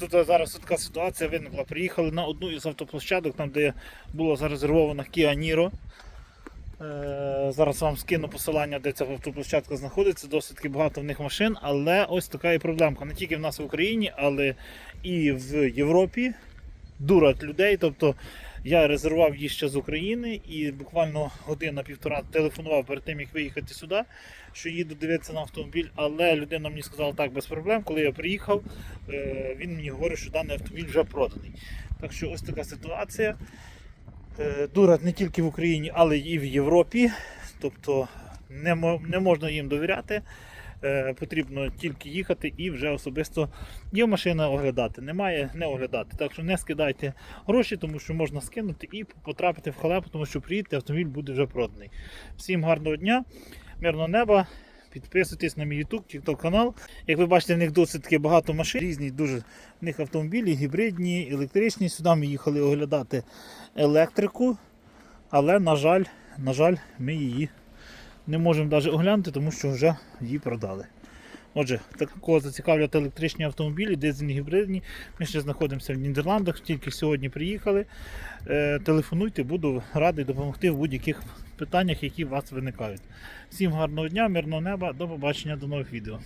Тут зараз така ситуація виникла. Приїхали на одну із автоплощадок, там де була зарезервована Kia Niro. Е, Зараз вам скину посилання, де ця автоплощадка знаходиться. Досить багато в них машин, але ось така і проблемка. Не тільки в нас в Україні, але і в Європі. Дурать людей. Тобто я резервував її ще з України і буквально година-півтора телефонував перед тим, як виїхати сюди, що їду дивитися на автомобіль, але людина мені сказала так без проблем. Коли я приїхав, е, він мені говорить, що даний автомобіль вже проданий. Так що ось така ситуація. Е, Дурать не тільки в Україні, але і в Європі. Тобто не можна їм довіряти. Е, Потрібно тільки їхати і вже особисто є машина оглядати. Немає, не оглядати. Так що не скидайте гроші, тому що можна скинути і потрапити в халепу, тому що приїдете, автомобіль буде вже проданий. Всім гарного дня, мирного неба. Підписуйтесь на мій YouTube, TikTok канал. Як ви бачите, в них досить таки багато машин, різні дуже в них автомобілі, гібридні, електричні. Сюди ми їхали оглядати електрику, але, на жаль, на жаль, ми її не можемо навіть оглянути, тому що вже її продали. Отже, такого зацікавлять електричні автомобілі, дизельні гібридні. Ми ще знаходимося в Нідерландах, тільки сьогодні приїхали. Е, телефонуйте, буду радий допомогти в будь-яких питаннях, які у вас виникають. Всім гарного дня, мирного неба, до побачення, до нових відео.